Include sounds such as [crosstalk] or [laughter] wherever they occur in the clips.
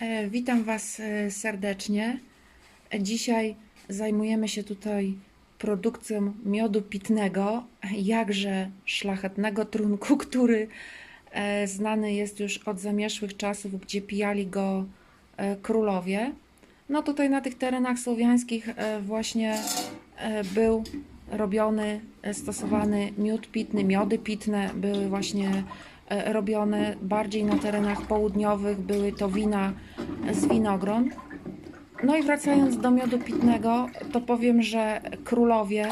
E, Witam Was e, serdecznie. Dzisiaj zajmujemy się tutaj produkcją miodu pitnego, jakże szlachetnego trunku, [laughs] który e, znany jest już od zamierzchłych czasów, gdzie pijali go królowie. No tutaj na tych terenach słowiańskich właśnie był robiony, stosowany miód pitny, miody pitne były właśnie robione bardziej na terenach południowych, były to wina z winogron. No i wracając do miodu pitnego, to powiem, że królowie,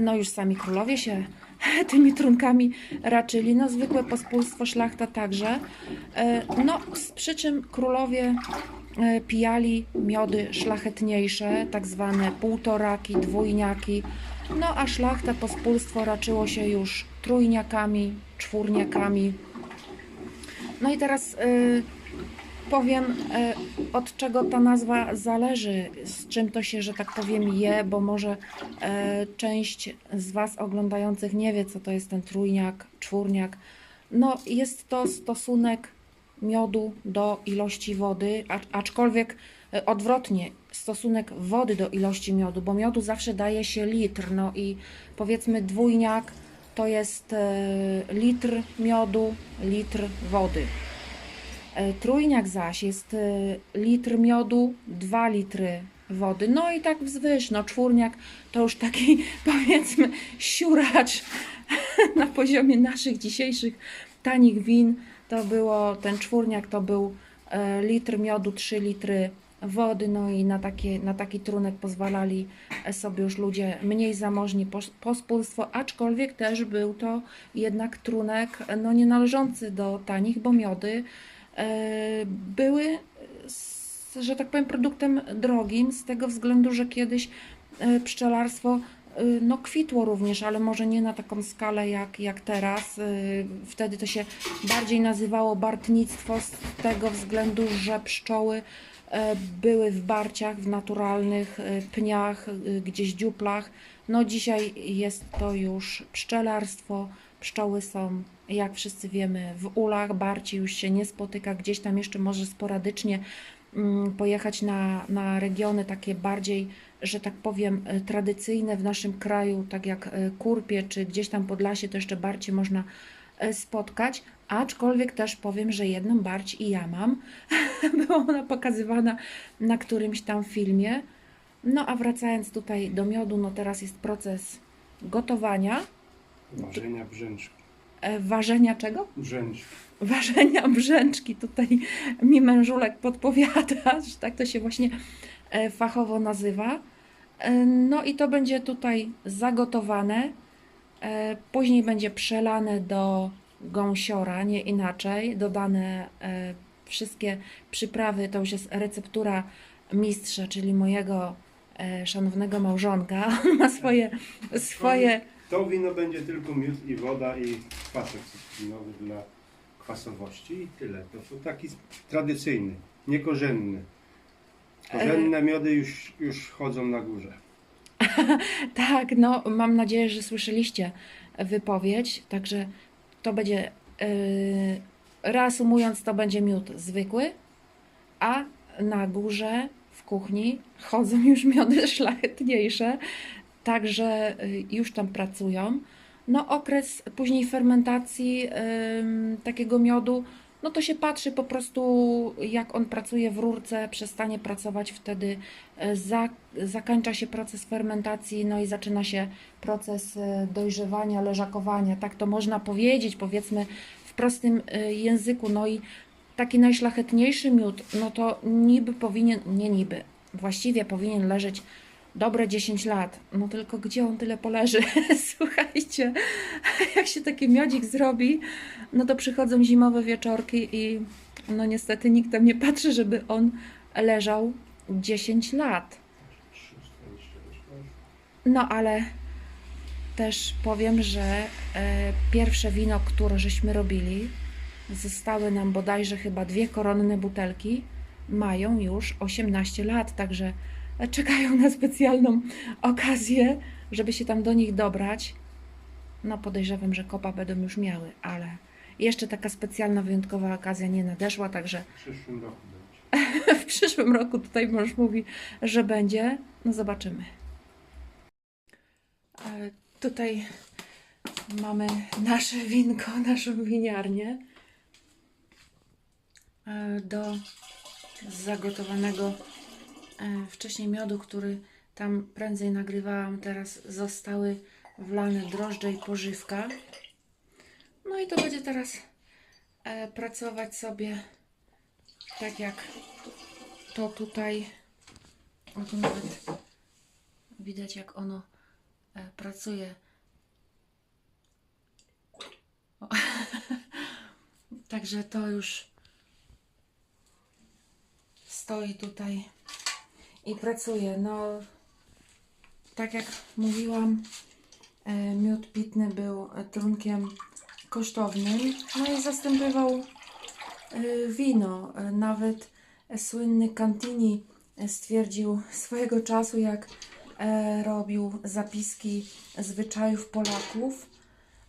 no już sami królowie się [laughs] tymi trunkami raczyli, no zwykłe pospólstwo, szlachta także. E, No z przyczyn królowie e, pijali miody szlachetniejsze, tak zwane półtoraki, dwójniaki, no a szlachta, pospólstwo raczyło się już trójniakami, czwórniakami. No i teraz y, powiem, y, od czego ta nazwa zależy, z czym to się, że tak powiem, je, bo może y, część z Was oglądających nie wie, co to jest ten trójniak, czwórniak. No, jest to stosunek miodu do ilości wody, aczkolwiek odwrotnie, stosunek wody do ilości miodu, bo miodu zawsze daje się litr, no i powiedzmy dwójniak to jest e, litr miodu, litr wody. E, Trójniak zaś jest e, litr miodu, 2 litry wody. No i tak wzwyż, no czwórniak to już taki [laughs] powiedzmy siuracz [laughs] na poziomie naszych dzisiejszych tanich win. To było, ten czwórniak to był e, litr miodu, 3 litry wody, no i na, takie, na taki trunek pozwalali sobie już ludzie mniej zamożni, pos- pospólstwo, aczkolwiek też był to jednak trunek no, nie należący do tanich, bo miody e, były, że tak powiem, produktem drogim z tego względu, że kiedyś e, pszczelarstwo no, kwitło również, ale może nie na taką skalę jak, jak teraz. E, Wtedy to się bardziej nazywało bartnictwo z tego względu, że pszczoły e, były w barciach, w naturalnych pniach, gdzieś dziuplach. No dzisiaj jest to już pszczelarstwo. Pszczoły są, jak wszyscy wiemy, w ulach, barci już się nie spotyka, gdzieś tam jeszcze może sporadycznie mm, pojechać na, na regiony takie bardziej, że tak powiem, e, tradycyjne w naszym kraju, tak jak e, Kurpie czy gdzieś tam Podlasie, to jeszcze bardziej można e, spotkać. Aczkolwiek też powiem, że jedną barć i ja mam. [laughs] Była ona pokazywana na którymś tam filmie. No a wracając tutaj do miodu, no teraz jest proces gotowania, Ważenia brzęczki. ważenia czego? Brzęczki. ważenia brzęczki. Tutaj mi mężulek podpowiada, [laughs] że tak to się właśnie fachowo nazywa. E, No i to będzie tutaj zagotowane. E, Później będzie przelane do gąsiora, nie inaczej. Dodane e, wszystkie przyprawy, to już jest receptura mistrza, czyli mojego szanownego małżonka. [laughs] On ma swoje, swoje To wino będzie tylko miód i woda i kwasek cytrynowy dla kwasowości i tyle. To taki tradycyjny, niekorzenny. Korzenne miody już, już chodzą na górze. [laughs] Tak, no mam nadzieję, że słyszeliście wypowiedź, także to będzie, yy, reasumując, to będzie miód zwykły, a na górze w kuchni chodzą [laughs] już miody szlachetniejsze, także yy, już tam pracują. No okres później fermentacji yy, takiego miodu, no to się patrzy po prostu jak on pracuje w rurce, przestanie pracować wtedy e, za, zakończa się proces fermentacji, no i zaczyna się proces e, dojrzewania, leżakowania, tak to można powiedzieć, powiedzmy w prostym e, języku, no i taki najszlachetniejszy miód, no to niby powinien, nie niby, właściwie powinien leżeć dobre 10 lat, no tylko gdzie on tyle poleży? [laughs] Słuchajcie, [laughs] jak się taki miodzik zrobi, no to przychodzą zimowe wieczorki i no niestety nikt tam nie patrzy, żeby on leżał 10 lat. No ale też powiem, że e, pierwsze wino, które żeśmy robili, zostały nam bodajże chyba dwie koronne butelki, mają już 18 lat, także czekają na specjalną okazję, żeby się tam do nich dobrać. No podejrzewam, że kopa będą już miały, ale jeszcze taka specjalna, wyjątkowa okazja nie nadeszła, także W przyszłym roku będzie. [laughs] w przyszłym roku tutaj mąż mówi, że będzie. No zobaczymy. Tutaj mamy nasze winko, [laughs] naszą winiarnię. E, Do zagotowanego wcześniej miodu, który tam prędzej nagrywałam, teraz zostały wlane drożdże i pożywka. No i to będzie teraz e, pracować sobie tak jak to tutaj. O tu nawet widać jak ono e, pracuje. [laughs] Także to już stoi tutaj i pracuje. No, tak jak mówiłam, e, miód pitny był trunkiem kosztownym, no i zastępował e, wino. E, Nawet słynny Cantini stwierdził swojego czasu, jak robił zapiski zwyczajów Polaków,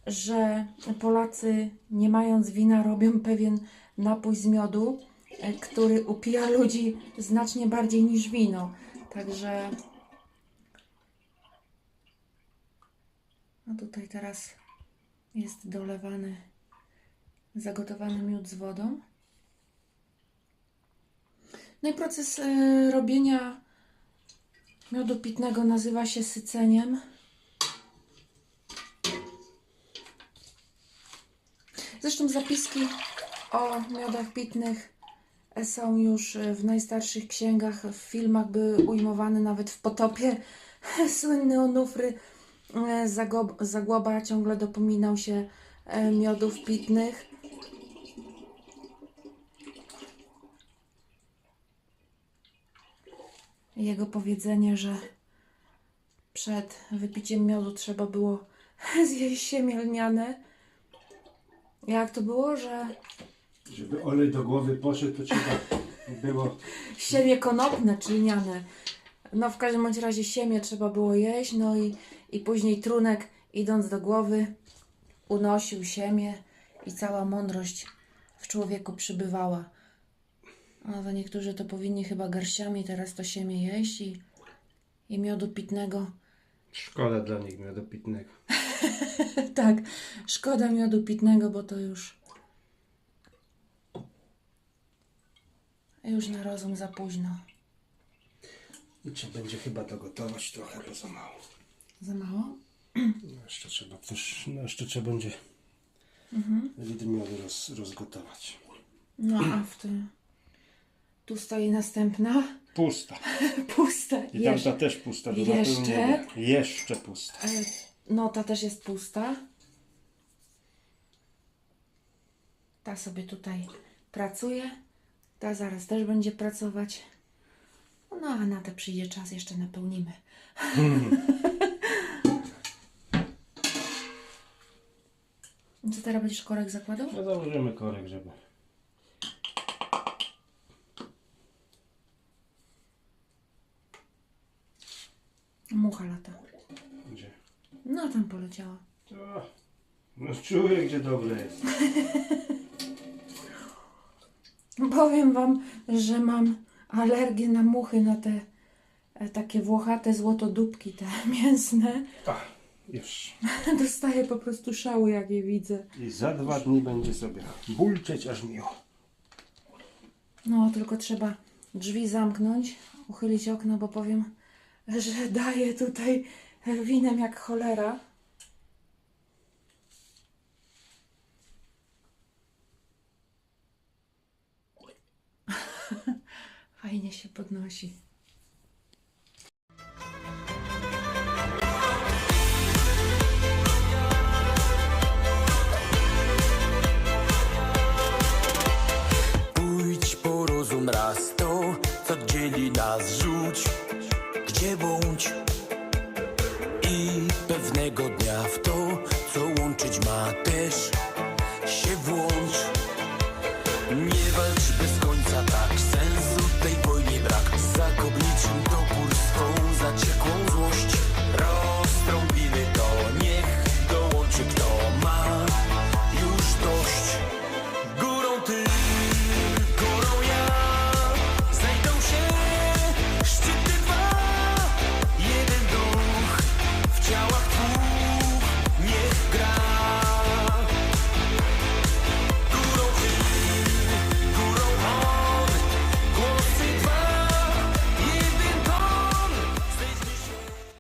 że Polacy, nie mając wina, robią pewien napój z miodu, który upija ludzi znacznie bardziej niż wino. Także. No tutaj teraz jest dolewany zagotowany miód z wodą. No i proces e, robienia miodu pitnego nazywa się syceniem. Zresztą zapiski o miodach pitnych są już w najstarszych księgach, w filmach były ujmowane nawet w potopie. [laughs] Słynny Onufry e, Zagłoba ciągle dopominał się e, miodów pitnych. Jego powiedzenie, że przed wypiciem miodu trzeba było [laughs] zjeść siemię lniane. Jak to było, że Żeby olej do głowy poszedł, to trzeba było siemię konopne czy lniane. No w każdym bądź razie siemię trzeba było jeść, no i, i później trunek idąc do głowy unosił siemię i cała mądrość w człowieku przybywała. No to niektórzy to powinni chyba garściami teraz to siemię jeść i, i miodu pitnego. szkoda dla nich miodu pitnego. [laughs] tak, szkoda miodu pitnego, bo to już już na rozum za późno. I trzeba będzie chyba dogotować trochę, bo za mało. Za mało? No jeszcze trzeba też, no jeszcze trzeba będzie litr miodu roz, rozgotować. No a w tym tu stoi następna. Pusta. [laughs] Pusta. I tamta też pusta. do Jeszcze? Jeszcze pusta. No, ta też jest pusta. Ta sobie tutaj pracuje. Ta zaraz też będzie pracować. No, a na te przyjdzie czas, jeszcze napełnimy. [laughs] Co teraz będziesz korek zakładał? No założymy korek, żeby. Mucha lata. Gdzie? No, tam poleciała. O, no czuję, gdzie dobre jest. [laughs] Powiem Wam, że mam alergię na muchy, na te e, takie włochate złotodubki, te [laughs] mięsne. Ach, już. [laughs] Dostaję po prostu szału, jak je widzę. I za dwa dni będzie sobie bulczeć aż miło. No, tylko trzeba drzwi zamknąć, uchylić okno, bo powiem, że daje tutaj winem jak cholera. Fajnie się podnosi. Pójdź po rozum raz to, co dzieli nas rzuć Gdzie bądź? I pewnego dnia w to, co łączyć ma też się włącz